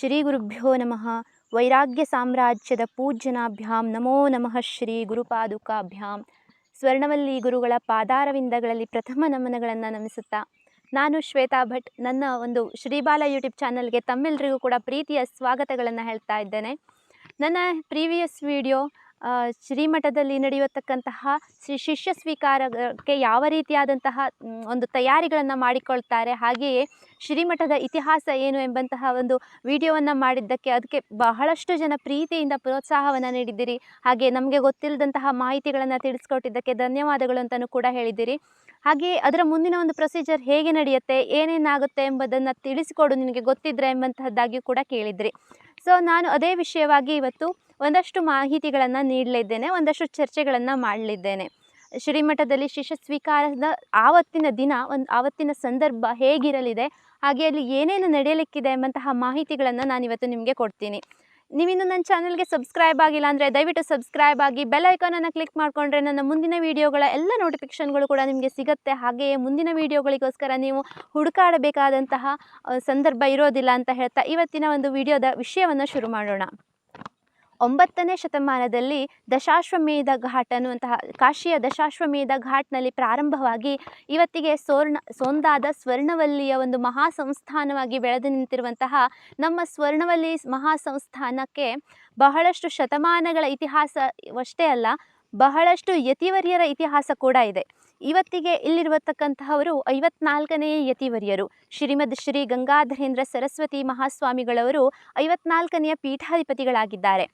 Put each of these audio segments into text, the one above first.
ಶ್ರೀ ಗುರುಭ್ಯೋ ನಮಃ. ವೈರಾಗ್ಯ ಸಾಮ್ರಾಜ್ಯದ ಪೂಜ್ಯನಾಭ್ಯಾಂ ನಮೋ ನಮಃ ಶ್ರೀ ಗುರುಪಾದುಕಾಭ್ಯಾಂ. ಸ್ವರ್ಣವಲ್ಲಿ ಗುರುಗಳ ಪಾದಾರವಿಂದಗಳಲ್ಲಿ ಪ್ರಥಮ ನಮನಗಳನ್ನು ನಮಿಸುತ್ತಾ, ನಾನು ಶ್ವೇತಾ ಭಟ್, ನನ್ನ ಒಂದು ಶ್ರೀಬಾಲ ಯೂಟ್ಯೂಬ್ ಚಾನಲ್ಗೆ ತಮ್ಮೆಲ್ಲರಿಗೂ ಕೂಡ ಪ್ರೀತಿಯ ಸ್ವಾಗತಗಳನ್ನು ಹೇಳ್ತಾ ಇದ್ದೇನೆ. ನನ್ನ ಪ್ರೀವಿಯಸ್ ವಿಡಿಯೋ ಶ್ರೀಮಠದಲ್ಲಿ ನಡೆಯತಕ್ಕಂತಹ ಶ್ರೀ ಶಿಷ್ಯ ಸ್ವೀಕಾರಕ್ಕೆ ಯಾವ ರೀತಿಯಾದಂತಹ ಒಂದು ತಯಾರಿಗಳನ್ನು ಮಾಡಿಕೊಳ್ತಾರೆ, ಹಾಗೆಯೇ ಶ್ರೀಮಠದ ಇತಿಹಾಸ ಏನು ಎಂಬಂತಹ ಒಂದು ವಿಡಿಯೋವನ್ನು ಮಾಡಿದ್ದಕ್ಕೆ ಅದಕ್ಕೆ ಬಹಳಷ್ಟು ಜನ ಪ್ರೀತಿಯಿಂದ ಪ್ರೋತ್ಸಾಹವನ್ನು ನೀಡಿದ್ದೀರಿ. ಹಾಗೆ ನಮಗೆ ಗೊತ್ತಿಲ್ಲದಂತಹ ಮಾಹಿತಿಗಳನ್ನು ತಿಳಿಸ್ಕೊಟ್ಟಿದ್ದಕ್ಕೆ ಧನ್ಯವಾದಗಳು ಅಂತಲೂ ಕೂಡ ಹೇಳಿದ್ದೀರಿ. ಹಾಗೆ ಅದರ ಮುಂದಿನ ಒಂದು ಪ್ರೊಸೀಜರ್ ಹೇಗೆ ನಡೆಯುತ್ತೆ, ಏನೇನಾಗುತ್ತೆ ಎಂಬುದನ್ನು ತಿಳಿಸಿಕೊಡು ನಿನಗೆ ಗೊತ್ತಿದ್ರೆ ಎಂಬಂತಹದ್ದಾಗಿಯೂ ಕೂಡ ಕೇಳಿದ್ರಿ. ಸೊ, ನಾನು ಅದೇ ವಿಷಯವಾಗಿ ಇವತ್ತು ಒಂದಷ್ಟು ಮಾಹಿತಿಗಳನ್ನು ನೀಡಲಿದ್ದೇನೆ, ಒಂದಷ್ಟು ಚರ್ಚೆಗಳನ್ನು ಮಾಡಲಿದ್ದೇನೆ. ಶ್ರೀಮಠದಲ್ಲಿ ಶಿಷ್ಯ ಸ್ವೀಕಾರದ ಆವತ್ತಿನ ದಿನ, ಒಂದು ಆವತ್ತಿನ ಸಂದರ್ಭ ಹೇಗಿರಲಿದೆ, ಹಾಗೆ ಅಲ್ಲಿ ಏನೇನು ನಡೆಯಲಿಕ್ಕಿದೆ ಎಂಬಂತಹ ಮಾಹಿತಿಗಳನ್ನು ನಾನು ಇವತ್ತು ನಿಮಗೆ ಕೊಡ್ತೀನಿ. ನೀವಿನ್ನು ನನ್ನ ಚಾನಲ್ಗೆ ಸಬ್ಸ್ಕ್ರೈಬ್ ಆಗಿಲ್ಲ ಅಂದರೆ ದಯವಿಟ್ಟು ಸಬ್ಸ್ಕ್ರೈಬ್ ಆಗಿ ಬೆಲ್ ಐಕಾನನ್ನು ಕ್ಲಿಕ್ ಮಾಡಿಕೊಂಡ್ರೆ ನನ್ನ ಮುಂದಿನ ವೀಡಿಯೋಗಳ ಎಲ್ಲ ನೋಟಿಫಿಕೇಷನ್ಗಳು ಕೂಡ ನಿಮಗೆ ಸಿಗುತ್ತೆ. ಹಾಗೆಯೇ ಮುಂದಿನ ವೀಡಿಯೋಗಳಿಗೋಸ್ಕರ ನೀವು ಹುಡುಕಾಡಬೇಕಾದಂತಹ ಸಂದರ್ಭ ಇರೋದಿಲ್ಲ ಅಂತ ಹೇಳ್ತಾ ಇವತ್ತಿನ ಒಂದು ವಿಡಿಯೋದ ವಿಷಯವನ್ನು ಶುರು ಮಾಡೋಣ. ಒಂಬತ್ತನೇ ಶತಮಾನದಲ್ಲಿ ದಶಾಶ್ವಮೇಧ ಘಾಟ್ ಅನ್ನುವಂತಹ ಕಾಶಿಯ ದಶಾಶ್ವಮೇಧ ಘಾಟ್ನಲ್ಲಿ ಪ್ರಾರಂಭವಾಗಿ ಇವತ್ತಿಗೆ ಸೋರ್ಣ, ಸೋಂದಾದ ಸ್ವರ್ಣವಲ್ಲಿಯ ಒಂದು ಮಹಾ ಸಂಸ್ಥಾನವಾಗಿ ಬೆಳೆದು ನಿಂತಿರುವಂತಹ ನಮ್ಮ ಸ್ವರ್ಣವಲ್ಲಿ ಮಹಾ ಸಂಸ್ಥಾನಕ್ಕೆ ಬಹಳಷ್ಟು ಶತಮಾನಗಳ ಇತಿಹಾಸವಷ್ಟೇ ಅಲ್ಲ, ಬಹಳಷ್ಟು ಯತಿವರ್ಯರ ಇತಿಹಾಸ ಕೂಡ ಇದೆ. ಇವತ್ತಿಗೆ ಇಲ್ಲಿರುವತಕ್ಕಂತಹವರು ಐವತ್ನಾಲ್ಕನೆಯ ಯತಿವರ್ಯರು. ಶ್ರೀಮದ್ ಶ್ರೀ ಗಂಗಾಧರೇಂದ್ರ ಸರಸ್ವತಿ ಮಹಾಸ್ವಾಮಿಗಳವರು ಐವತ್ನಾಲ್ಕನೆಯ ಪೀಠಾಧಿಪತಿಗಳಾಗಿದ್ದಾರೆ.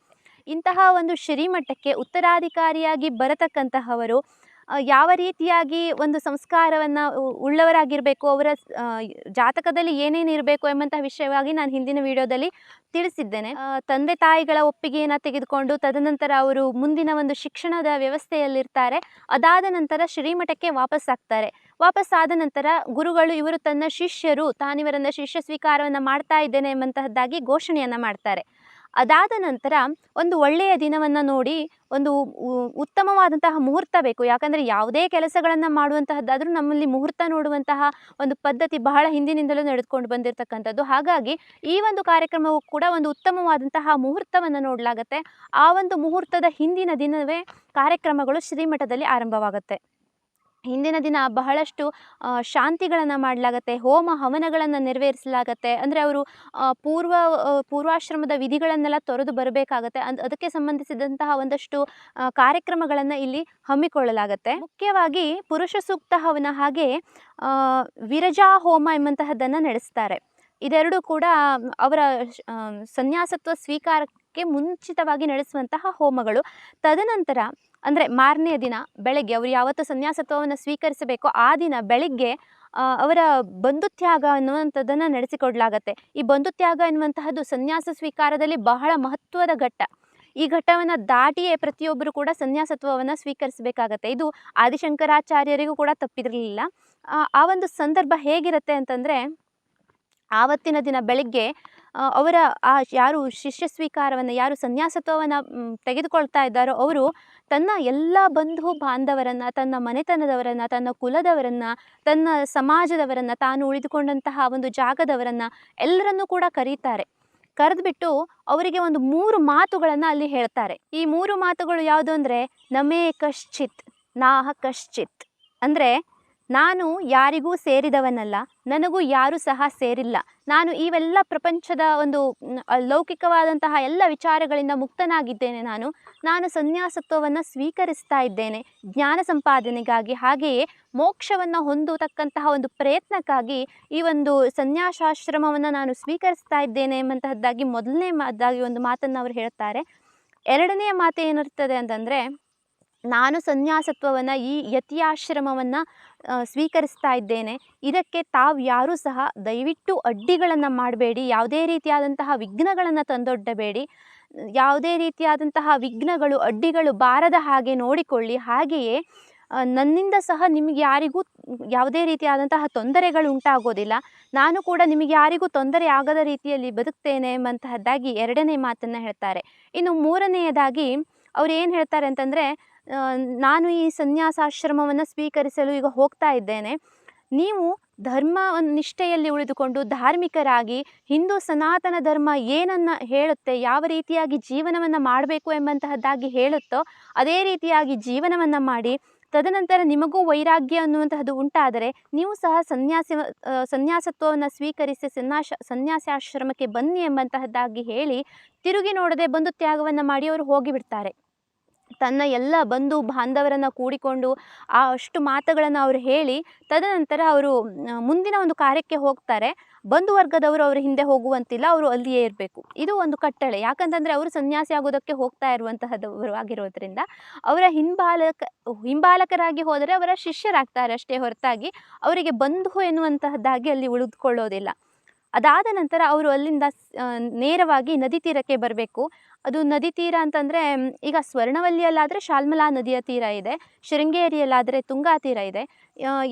ಇಂತಹ ಒಂದು ಶ್ರೀಮಠಕ್ಕೆ ಉತ್ತರಾಧಿಕಾರಿಯಾಗಿ ಬರತಕ್ಕಂತಹವರು ಯಾವ ರೀತಿಯಾಗಿ ಒಂದು ಸಂಸ್ಕಾರವನ್ನು ಉಳ್ಳವರಾಗಿರಬೇಕು, ಅವರ ಜಾತಕದಲ್ಲಿ ಏನೇನು ಇರಬೇಕು ಎಂಬಂತಹ ವಿಷಯವಾಗಿ ನಾನು ಹಿಂದಿನ ವಿಡಿಯೋದಲ್ಲಿ ತಿಳಿಸಿದ್ದೇನೆ. ತಂದೆ ತಾಯಿಗಳ ಒಪ್ಪಿಗೆಯನ್ನು ತೆಗೆದುಕೊಂಡು ತದನಂತರ ಅವರು ಮುಂದಿನ ಒಂದು ಶಿಕ್ಷಣದ ವ್ಯವಸ್ಥೆಯಲ್ಲಿರ್ತಾರೆ. ಅದಾದ ನಂತರ ಶ್ರೀಮಠಕ್ಕೆ ವಾಪಸ್ಸಾಗ್ತಾರೆ ವಾಪಸ್ಸಾದ ನಂತರ ಗುರುಗಳು, ಇವರು ತನ್ನ ಶಿಷ್ಯರು, ತಾನಿವರನ್ನು ಶಿಷ್ಯ ಸ್ವೀಕಾರವನ್ನು ಮಾಡ್ತಾ ಇದ್ದೇನೆ ಎಂಬಂತಹದ್ದಾಗಿ ಘೋಷಣೆಯನ್ನು ಮಾಡ್ತಾರೆ. ಅದಾದ ನಂತರ ಒಂದು ಒಳ್ಳೆಯ ದಿನವನ್ನು ನೋಡಿ ಒಂದು ಉತ್ತಮವಾದಂತಹ ಮುಹೂರ್ತ ಬೇಕು. ಯಾಕಂದರೆ ಯಾವುದೇ ಕೆಲಸಗಳನ್ನು ಮಾಡುವಂತಹದ್ದಾದರೂ ನಮ್ಮಲ್ಲಿ ಮುಹೂರ್ತ ನೋಡುವಂತಹ ಒಂದು ಪದ್ಧತಿ ಬಹಳ ಹಿಂದಿನಿಂದಲೂ ನಡೆದುಕೊಂಡು ಬಂದಿರತಕ್ಕಂಥದ್ದು. ಹಾಗಾಗಿ ಈ ಒಂದು ಕಾರ್ಯಕ್ರಮವು ಕೂಡ ಒಂದು ಉತ್ತಮವಾದಂತಹ ಮುಹೂರ್ತವನ್ನು ನೋಡಲಾಗತ್ತೆ. ಆ ಒಂದು ಮುಹೂರ್ತದ ಹಿಂದಿನ ದಿನವೇ ಕಾರ್ಯಕ್ರಮಗಳು ಶ್ರೀಮಠದಲ್ಲಿ ಆರಂಭವಾಗುತ್ತೆ. ಹಿಂದಿನ ದಿನ ಬಹಳಷ್ಟು ಶಾಂತಿಗಳನ್ನು ಮಾಡಲಾಗತ್ತೆ ಹೋಮ ಹವನಗಳನ್ನು ನೆರವೇರಿಸಲಾಗತ್ತೆ. ಅಂದರೆ ಅವರು ಪೂರ್ವ ಪೂರ್ವಾಶ್ರಮದ ವಿಧಿಗಳನ್ನೆಲ್ಲ ತೊರೆದು ಬರಬೇಕಾಗತ್ತೆ. ಅಂದ್ ಅದಕ್ಕೆ ಸಂಬಂಧಿಸಿದಂತಹ ಒಂದಷ್ಟು ಕಾರ್ಯಕ್ರಮಗಳನ್ನು ಇಲ್ಲಿ ಹಮ್ಮಿಕೊಳ್ಳಲಾಗತ್ತೆ. ಮುಖ್ಯವಾಗಿ ಪುರುಷ ಸೂಕ್ತ ಹವನ ಹಾಗೆ ವಿರಜಾ ಹೋಮ ಎಂಬಂತಹದ್ದನ್ನು ನಡೆಸ್ತಾರೆ. ಇದೆರಡೂ ಕೂಡ ಅವರ ಸನ್ಯಾಸತ್ವ ಆ, ಸ್ವೀಕಾರಕ್ಕೆ ಮುಂಚಿತವಾಗಿ ನಡೆಸುವಂತಹ ಹೋಮಗಳು. ತದನಂತರ ಅಂದರೆ ಮಾರನೆಯ ದಿನ ಬೆಳಗ್ಗೆ ಅವರು ಯಾವತ್ತು ಸನ್ಯಾಸತ್ವವನ್ನು ಸ್ವೀಕರಿಸಬೇಕೋ ಆ ದಿನ ಬೆಳಗ್ಗೆ ಅವರ ಬಂಧುತ್ಯಾಗ ಅನ್ನುವಂಥದ್ದನ್ನು ನಡೆಸಿಕೊಡ್ಲಾಗತ್ತೆ. ಈ ಬಂಧುತ್ಯಾಗ ಎನ್ನುವಂತಹದ್ದು ಸನ್ಯಾಸ ಸ್ವೀಕಾರದಲ್ಲಿ ಬಹಳ ಮಹತ್ವದ ಘಟ್ಟ. ಈ ಘಟ್ಟವನ್ನು ದಾಟಿಯೇ ಪ್ರತಿಯೊಬ್ಬರು ಕೂಡ ಸನ್ಯಾಸತ್ವವನ್ನು ಸ್ವೀಕರಿಸಬೇಕಾಗತ್ತೆ. ಇದು ಆದಿಶಂಕರಾಚಾರ್ಯರಿಗೂ ಕೂಡ ತಪ್ಪಿರಲಿಲ್ಲ. ಆ, ಒಂದು ಸಂದರ್ಭ ಹೇಗಿರುತ್ತೆ ಅಂತಂದರೆ ಆವತ್ತಿನ ದಿನ ಬೆಳಗ್ಗೆ ಅವರ ಆ ಯಾರು ಶಿಷ್ಯ ಸ್ವೀಕಾರವನ್ನು ಯಾರು ಸನ್ಯಾಸತ್ವವನ್ನು ತೆಗೆದುಕೊಳ್ತಾ ಇದ್ದಾರೋ ಅವರು ತನ್ನ ಎಲ್ಲ ಬಂಧು ಬಾಂಧವರನ್ನು, ತನ್ನ ಮನೆತನದವರನ್ನು, ತನ್ನ ಕುಲದವರನ್ನು, ತನ್ನ ಸಮಾಜದವರನ್ನು, ತಾನು ಉಳಿದುಕೊಂಡಂತಹ ಒಂದು ಜಾಗದವರನ್ನು ಎಲ್ಲರನ್ನೂ ಕೂಡ ಕರೀತಾರೆ. ಕರೆದ್ಬಿಟ್ಟು ಅವರಿಗೆ ಒಂದು ಮೂರು ಮಾತುಗಳನ್ನು ಅಲ್ಲಿ ಹೇಳ್ತಾರೆ. ಈ ಮೂರು ಮಾತುಗಳು ಯಾವುದು ಅಂದರೆ, ನಮೇ ಕಶ್ಚಿತ್, ನಾಹ ಕಶ್ಚಿತ್. ಅಂದರೆ ನಾನು ಯಾರಿಗೂ ಸೇರಿದವನಲ್ಲ, ನನಗೂ ಯಾರೂ ಸಹ ಸೇರಿಲ್ಲ. ನಾನು ಇವೆಲ್ಲ ಪ್ರಪಂಚದ ಒಂದು ಲೌಕಿಕವಾದಂತಹ ಎಲ್ಲ ವಿಚಾರಗಳಿಂದ ಮುಕ್ತನಾಗಿದ್ದೇನೆ ನಾನು. ನಾನು ಸನ್ಯಾಸತ್ವವನ್ನು ಸ್ವೀಕರಿಸ್ತಾ ಇದ್ದೇನೆ, ಜ್ಞಾನ ಸಂಪಾದನೆಗಾಗಿ. ಹಾಗೆಯೇ ಮೋಕ್ಷವನ್ನು ಹೊಂದತಕ್ಕಂತಹ ಒಂದು ಪ್ರಯತ್ನಕ್ಕಾಗಿ ಈ ಒಂದು ಸನ್ಯಾಸಾಶ್ರಮವನ್ನು ನಾನು ಸ್ವೀಕರಿಸ್ತಾ ಇದ್ದೇನೆ ಎಂಬಂತಹದ್ದಾಗಿ ಮೊದಲನೇ ಮಾದಾಗಿ ಒಂದು ಮಾತನ್ನು ಅವರು ಹೇಳ್ತಾರೆ. ಎರಡನೆಯ ಮಾತು ಏನಿರ್ತದೆ ಅಂತಂದರೆ ನಾನು ಸನ್ಯಾಸತ್ವವನ್ನು ಈ ಯತಿಯಾಶ್ರಮವನ್ನು ಸ್ವೀಕರಿಸ್ತಾ ಇದ್ದೇನೆ. ಇದಕ್ಕೆ ತಾವು ಯಾರೂ ಸಹ ದಯವಿಟ್ಟು ಅಡ್ಡಿಗಳನ್ನು ಮಾಡಬೇಡಿ. ಯಾವುದೇ ರೀತಿಯಾದಂತಹ ವಿಘ್ನಗಳನ್ನು ತಂದೊಡ್ಡಬೇಡಿ. ಯಾವುದೇ ರೀತಿಯಾದಂತಹ ವಿಘ್ನಗಳು, ಅಡ್ಡಿಗಳು ಬಾರದ ಹಾಗೆ ನೋಡಿಕೊಳ್ಳಿ. ಹಾಗೆಯೇ ನನ್ನಿಂದ ಸಹ ನಿಮಗೆ ಯಾರಿಗೂ ಯಾವುದೇ ರೀತಿಯಾದಂತಹ ತೊಂದರೆಗಳು ಉಂಟಾಗೋದಿಲ್ಲ. ನಾನು ಕೂಡ ನಿಮಗೆ ಯಾರಿಗೂ ತೊಂದರೆ ಆಗದ ರೀತಿಯಲ್ಲಿ ಬದುಕ್ತೇನೆ ಎಂಬಂತಹದ್ದಾಗಿ ಎರಡನೇ ಮಾತನ್ನು ಹೇಳ್ತಾರೆ. ಇನ್ನು ಮೂರನೆಯದಾಗಿ, ಅವ್ರು ಏನು ಹೇಳ್ತಾರೆ ಅಂತಂದರೆ ನಾನು ಈ ಸನ್ಯಾಸಾಶ್ರಮವನ್ನು ಸ್ವೀಕರಿಸಲು ಈಗ ಹೋಗ್ತಾ ಇದ್ದೇನೆ. ನೀವು ಧರ್ಮ ನಿಷ್ಠೆಯಲ್ಲಿ ಉಳಿದುಕೊಂಡು ಧಾರ್ಮಿಕರಾಗಿ ಹಿಂದೂ ಸನಾತನ ಧರ್ಮ ಏನನ್ನು ಹೇಳುತ್ತೆ, ಯಾವ ರೀತಿಯಾಗಿ ಜೀವನವನ್ನು ಮಾಡಬೇಕು ಎಂಬಂತಹದ್ದಾಗಿ ಹೇಳುತ್ತೋ, ಅದೇ ರೀತಿಯಾಗಿ ಜೀವನವನ್ನು ಮಾಡಿ, ತದನಂತರ ನಿಮಗೂ ವೈರಾಗ್ಯ ಅನ್ನುವಂತಹದ್ದು ಉಂಟಾದರೆ ನೀವು ಸಹ ಸನ್ಯಾಸಿ ಸನ್ಯಾಸತ್ವವನ್ನು ಸ್ವೀಕರಿಸಿ ಸನ್ಯಾಸ, ಸನ್ಯಾಸಾಶ್ರಮಕ್ಕೆ ಬನ್ನಿ ಎಂಬಂತಹದ್ದಾಗಿ ಹೇಳಿ, ತಿರುಗಿ ನೋಡದೆ ಬಂದು ತ್ಯಾಗವನ್ನು ಮಾಡಿ ಅವರು ಹೋಗಿಬಿಡ್ತಾರೆ. ತನ್ನ ಎಲ್ಲ ಬಂಧು ಬಾಂಧವರನ್ನು ಕೂಡಿಕೊಂಡು ಆ ಅಷ್ಟು ಮಾತುಗಳನ್ನು ಅವರು ಹೇಳಿ, ತದನಂತರ ಅವರು ಮುಂದಿನ ಒಂದು ಕಾರ್ಯಕ್ಕೆ ಹೋಗ್ತಾರೆ. ಬಂಧು ವರ್ಗದವರು ಅವರು ಹಿಂದೆ ಹೋಗುವಂತಿಲ್ಲ, ಅವರು ಅಲ್ಲಿಯೇ ಇರಬೇಕು. ಇದು ಒಂದು ಕಟ್ಟಳೆ. ಯಾಕಂತಂದರೆ ಅವರು ಸನ್ಯಾಸಿ ಆಗೋದಕ್ಕೆ ಹೋಗ್ತಾ ಇರುವಂತಹದವರು ಆಗಿರೋದ್ರಿಂದ, ಅವರ ಹಿಂಬಾಲಕ, ಹಿಂಬಾಲಕರಾಗಿ ಹೋದರೆ ಅವರ ಶಿಷ್ಯರಾಗ್ತಾರೆ ಅಷ್ಟೇ ಹೊರತಾಗಿ. ಅವರಿಗೆ ಬಂಧು ಎನ್ನುವಂತಹದ್ದಾಗಿ ಅಲ್ಲಿ ಉಳಿದುಕೊಳ್ಳೋದಿಲ್ಲ. ಅದಾದ ನಂತರ ಅವರು ಅಲ್ಲಿಂದ ನೇರವಾಗಿ ನದಿ ತೀರಕ್ಕೆ ಬರಬೇಕು. ಅದು ನದಿ ತೀರ ಅಂತಂದರೆ, ಈಗ ಸ್ವರ್ಣವಲ್ಲಿಯಲ್ಲಾದರೆ ಶಾಲ್ಮಲಾ ನದಿಯ ತೀರ ಇದೆ, ಶೃಂಗೇರಿಯಲ್ಲಾದರೆ ತುಂಗಾ ತೀರ ಇದೆ.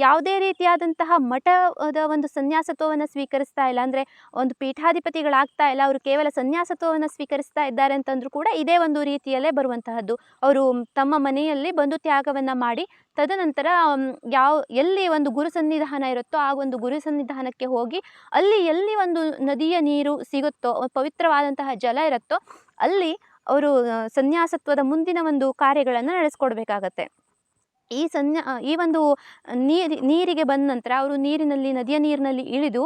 ಯಾವುದೇ ರೀತಿಯಾದಂತಹ ಮಠದ ಒಂದು ಸನ್ಯಾಸತ್ವವನ್ನು ಸ್ವೀಕರಿಸ್ತಾ ಇಲ್ಲ. ಅಂದರೆ ಒಂದು ಪೀಠಾಧಿಪತಿಗಳಾಗ್ತಾ ಇಲ್ಲ. ಅವರು ಕೇವಲ ಸನ್ಯಾಸತ್ವವನ್ನು ಸ್ವೀಕರಿಸ್ತಾ ಇದ್ದಾರೆ ಅಂತಂದರೂ ಕೂಡ ಇದೇ ಒಂದು ರೀತಿಯಲ್ಲೇ ಬರುವಂತಹದ್ದು. ಅವರು ತಮ್ಮ ಮನೆಯಲ್ಲಿ ಬಂದು ತ್ಯಾಗವನ್ನು ಮಾಡಿ, ತದನಂತರ ಯಾವ, ಎಲ್ಲಿ ಒಂದು ಗುರು ಸನ್ನಿಧಾನ ಇರುತ್ತೋ ಆ ಒಂದು ಗುರು ಸನ್ನಿಧಾನಕ್ಕೆ ಹೋಗಿ, ಅಲ್ಲಿ ಎಲ್ಲಿ ಒಂದು ನದಿಯ ನೀರು ಸಿಗುತ್ತೋ, ಪವಿತ್ರವಾದಂತಹ ಜಲ ಇರುತ್ತೋ, ಅಲ್ಲಿ ಅವರು ಸನ್ಯಾಸತ್ವದ ಮುಂದಿನ ಒಂದು ಕಾರ್ಯಗಳನ್ನು ನಡೆಸ್ಕೊಡ್ಬೇಕಾಗತ್ತೆ. ಈ ಸನ್ಯ ಈ ಒಂದು ನೀರಿ, ನೀರಿಗೆ ಬಂದ ನಂತರ ಅವರು ನೀರಿನಲ್ಲಿ, ನದಿಯ ನೀರಿನಲ್ಲಿ ಇಳಿದು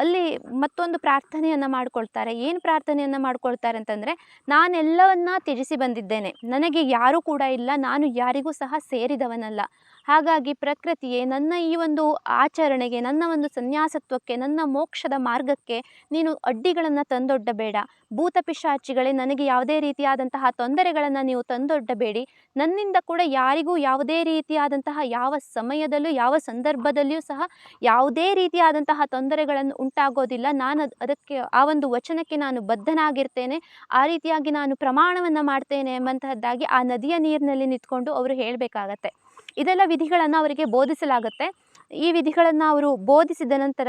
ಅಲ್ಲಿ ಮತ್ತೊಂದು ಪ್ರಾರ್ಥನೆಯನ್ನು ಮಾಡಿಕೊಳ್ತಾರೆ. ಏನು ಪ್ರಾರ್ಥನೆಯನ್ನು ಮಾಡಿಕೊಳ್ತಾರೆ ಅಂತಂದರೆ, ನಾನೆಲ್ಲವನ್ನ ತ್ಯಜಿಸಿ ಬಂದಿದ್ದೇನೆ. ನನಗೆ ಯಾರೂ ಕೂಡ ಇಲ್ಲ, ನಾನು ಯಾರಿಗೂ ಸಹ ಸೇರಿದವನಲ್ಲ. ಹಾಗಾಗಿ ಪ್ರಕೃತಿಯೇ, ನನ್ನ ಈ ಒಂದು ಆಚರಣೆಗೆ, ನನ್ನ ಒಂದು ಸನ್ಯಾಸತ್ವಕ್ಕೆ, ನನ್ನ ಮೋಕ್ಷದ ಮಾರ್ಗಕ್ಕೆ ನೀನು ಅಡ್ಡಿಗಳನ್ನು ತಂದೊಡ್ಡಬೇಡ. ಭೂತ ಪಿಶಾಚಿಗಳೇ, ನನಗೆ ಯಾವುದೇ ರೀತಿಯಾದಂತಹ ತೊಂದರೆಗಳನ್ನು ನೀವು ತಂದೊಡ್ಡಬೇಡಿ. ನನ್ನಿಂದ ಕೂಡ ಯಾರಿಗೂ ಯಾವುದೇ ರೀತಿಯಾದಂತಹ ಯಾವ ಸಮಯದಲ್ಲೂ, ಯಾವ ಸಂದರ್ಭದಲ್ಲಿಯೂ ಸಹ ಯಾವುದೇ ರೀತಿಯಾದಂತಹ ತೊಂದರೆಗಳನ್ನು ಉಂಟಾಗೋದಿಲ್ಲ. ನಾನು ಅದು, ಅದಕ್ಕೆ, ಆ ಒಂದು ವಚನಕ್ಕೆ ನಾನು ಬದ್ಧನಾಗಿರ್ತೇನೆ. ಆ ರೀತಿಯಾಗಿ ನಾನು ಪ್ರಮಾಣವನ್ನು ಮಾಡ್ತೇನೆ ಎಂಬಂತಹದ್ದಾಗಿ ಆ ನದಿಯ ನೀರಿನಲ್ಲಿ ನಿಂತ್ಕೊಂಡು ಅವರು ಹೇಳಬೇಕಾಗತ್ತೆ. ಇದೆಲ್ಲ ವಿಧಿಗಳನ್ನು ಅವರಿಗೆ ಬೋಧಿಸಲಾಗುತ್ತೆ. ಈ ವಿಧಿಗಳನ್ನು ಅವರು ಬೋಧಿಸಿದ ನಂತರ